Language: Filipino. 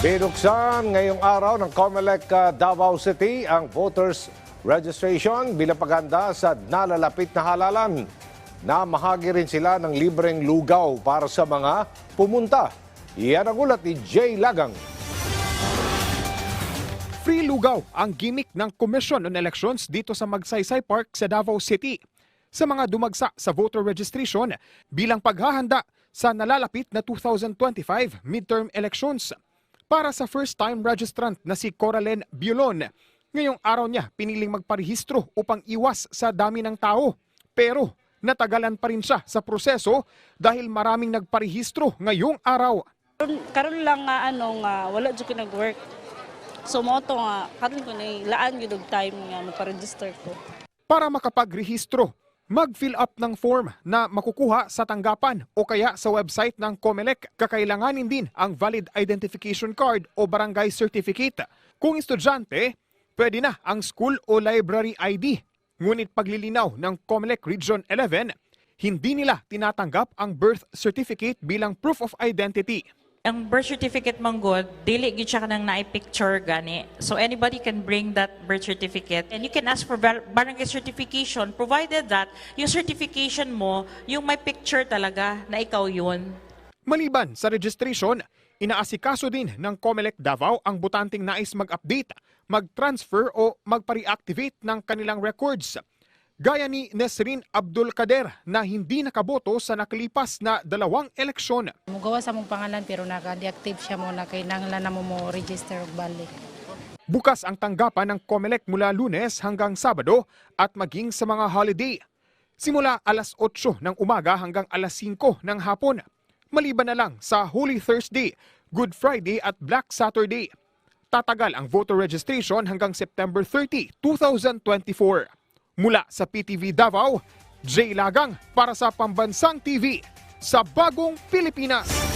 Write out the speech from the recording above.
Binuksan ngayong araw ng COMELEC uh, Davao City ang voters registration bilang paghanda sa nalalapit na halalan. Namahagi rin sila ng libreng lugaw para sa mga pumunta. Iyan ang ulat ni Jay Lagang. Free lugaw ang gimmick ng Commission on Elections dito sa Magsaysay Park sa Davao City sa mga dumagsa sa voter registration bilang paghahanda sa nalalapit na 2025 midterm elections. Para sa first-time registrant na si Coralen Biolon, ngayong araw niya piniling magparehistro upang iwas sa dami ng tao. Pero natagalan pa rin siya sa proseso dahil maraming nagparehistro ngayong araw. Karon lang nga ano nga wala jud ko nag-work. So mo to nga karon ko na laan gyud time nga magpa-register ko. para makapagrehistro. Mag-fill up ng form na makukuha sa tanggapan o kaya sa website ng COMELEC. Kakailanganin din ang valid identification card o barangay certificate. Kung estudyante, pwede na ang school o library ID. Ngunit paglilinaw ng COMELEC Region 11, hindi nila tinatanggap ang birth certificate bilang proof of identity. Ang birth certificate man good, dili gid siya kanang naay picture gani. So anybody can bring that birth certificate and you can ask for bar- barangay certification provided that yung certification mo, yung may picture talaga na ikaw yun. Maliban sa registration, inaasikaso din ng COMELEC Davao ang butanteng nais mag-update, mag-transfer o magpa-reactivate ng kanilang records. Gaya ni Nesrin Abdul Kader na hindi nakaboto sa nakalipas na dalawang eleksyon. Mugawa sa mong pangalan pero naka-deactive siya mo na kay nanglan na mo mo register og balik. Bukas ang tanggapan ng COMELEC mula lunes hanggang Sabado at maging sa mga holiday. Simula alas 8 ng umaga hanggang alas 5 ng hapon. Maliban na lang sa Holy Thursday, Good Friday at Black Saturday. Tatagal ang voter registration hanggang September 30, 2024. Mula sa PTV Davao, Jay Lagang para sa Pambansang TV sa Bagong Pilipinas.